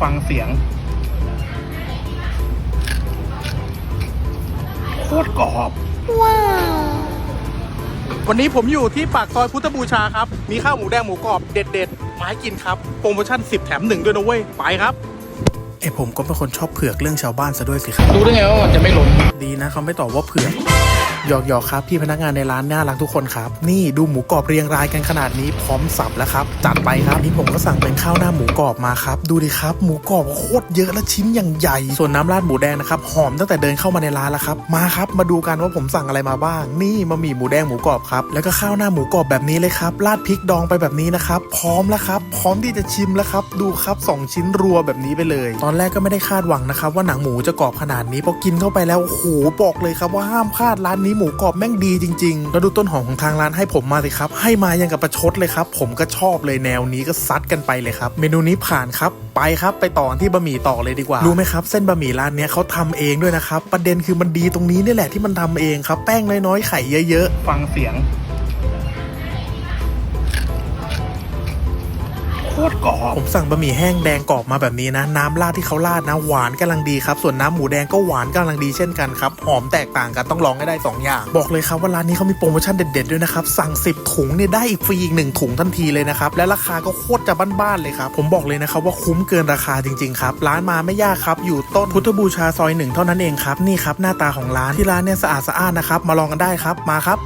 ฟังเสียง โคตรกรอบ ว้าว วันนี้ผมอยู่ที่ปากซอยพุทธบูชาครับ มีข้าวหมูแดงหมูกรอบเด็ดๆมาให้กินครับ โปรโมชั่น 10 แถม 1 ด้วยนะเว้ย ไปครับ ไอผมก็เป็นคนชอบเผือกเรื่องชาวบ้านซะด้วยสิครับรู้ได้ไงว่ามันจะไม่หล่นดีนะเขาไม่ตอบว่าเผือกหยอกหยอกๆครับ พี่พนักงานในร้านน่ารักทุกคนครับ นี่ดูหมูกรอบเรียงรายกันขนาดนี้พร้อมสับแล้วครับ จัดไปครับนี่ผมก็สั่งเป็นข้าวหน้าหมูกรอบมาครับ ดูดิครับ หมูกรอบโคตรเยอะและชิ้นอย่างใหญ่ ส่วนน้ำราดหมูแดงนะครับหอมตั้งแต่เดินเข้ามาในร้านแล้วครับ มาครับมาดูกันว่าผมสั่งอะไรมาบ้าง นี่มามีหมูแดงหมูกรอบครับแล้วก็ข้าวหน้าหมูกรอบแบบนี้เลยครับราดพริกดองไปแบบนี้นะครับพร้อมแล้วครับ พร้อมที่จะชิมแล้วครับ ดูครับสองชิ้นรัวแบบนี้ไปเลยตอนแรกก็ไม่ได้คาดหวังนะครับว่าหนังหมูจะกรอบขนาดนี้พอกินเข้าไปแล้วโอ้โหบอกเลยครับว่าห้ามพลาดร้านนี้หมูกรอบแม่งดีจริงๆแล้วดูต้นหอมของทางร้านให้ผมมาสิครับให้มายังกับประชดเลยครับผมก็ชอบเลยแนวนี้ก็ซัดกันไปเลยครับ เมนูนี้ผ่านครับไปครับไปต่อที่บะหมี่ต่อเลยดีกว่า รู้ไหมครับ เส้นบะหมี่ร้านเนี้ยเขาทำเองด้วยนะครับ ประเด็นคือมันดีตรงนี้นี่แหละที่มันทำเองครับ แป้งน้อยๆไข่เยอะๆ ฟังเสียง คตรกรอบผมสั่งบะหมี่แห้งแดงกรอบมาแบบนี้นะ น้ำราดที่เขาราดนะหวานกำลังดีครับ ส่วนน้ำหมูแดงก็หวานกำลังดีเช่นกันครับ หอมแตกต่างกันต้องลองให้ได้ 2 อย่าง บอกเลยครับว่าร้านนี้เขามีโปรโมชั่นเด็ดๆด้วยนะครับ สั่ง 10 ถุงเนี่ยได้อีกฟรีอีกหนึ่งถุงทันทีเลยนะครับ และราคาก็โคตรจะบ้านๆเลยครับ ผมบอกเลยนะครับว่าคุ้มเกินราคาจริงๆครับ ร้านมาไม่ยากครับ อยู่ต้นพุทธบูชาซอยหนึ่งเท่านั้นเองครับ นี่ครับหน้าตาของร้านที่ร้านเนี่ยสะอาดสะอ้านนะครับ มาลองกันได้ครับ มาครับ